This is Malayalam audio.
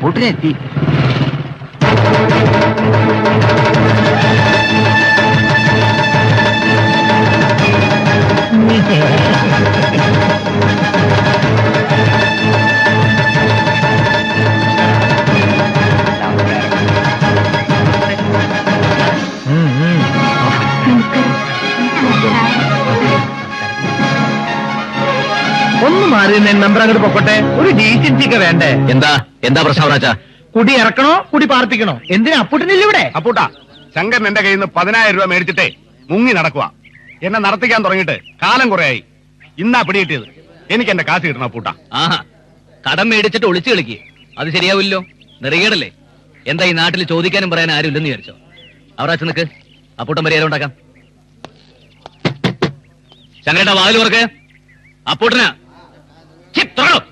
അപ്പൂട്ടിനെത്തി ഒന്ന് മാറി നമ്പർ അങ്ങോട്ട് പൊക്കട്ടെ. ഒരു ഡീസൻസി ഒക്കെ വേണ്ടേ? എന്താ? എന്താ പ്രശ്നം കുടി ഇറക്കണോ? കുടി പാർപ്പിക്കണോ? എന്തിനാ അപ്പുട്ടനില്ല ഇവിടെ? അപ്പൂട്ടാ ശങ്കരൻ എന്റെ കയ്യിൽ നിന്ന് പതിനായിരം രൂപ മേടിച്ചിട്ടേ മുങ്ങി നടക്കുക എന്നെ നടത്തിക്കാൻ തുടങ്ങിയിട്ട് കാലം കുറയായി. ഇന്നാ പിടികിട്ടിയത്. എനിക്ക് എന്റെ കാശ് കിട്ടണം അപ്പൂട്ടാ. ആഹാ കടം മേടിച്ചിട്ട് ഒളിച്ചു കളിക്ക്. അത് ശരിയാവില്ലോ. നെറികേടല്ലേ? എന്താ ഈ നാട്ടിൽ ചോദിക്കാനും പറയാൻ ആരും ഇല്ലെന്ന് വിചാരിച്ചോ? അവറാച്ച നിക്ക് അപ്പൂട്ടം പരിഹാരം ഉണ്ടാക്കാം. ശങ്കരേട്ടാ വാതിൽ തുറക്ക്. അപ്പൂട്ടനാ Keep the look!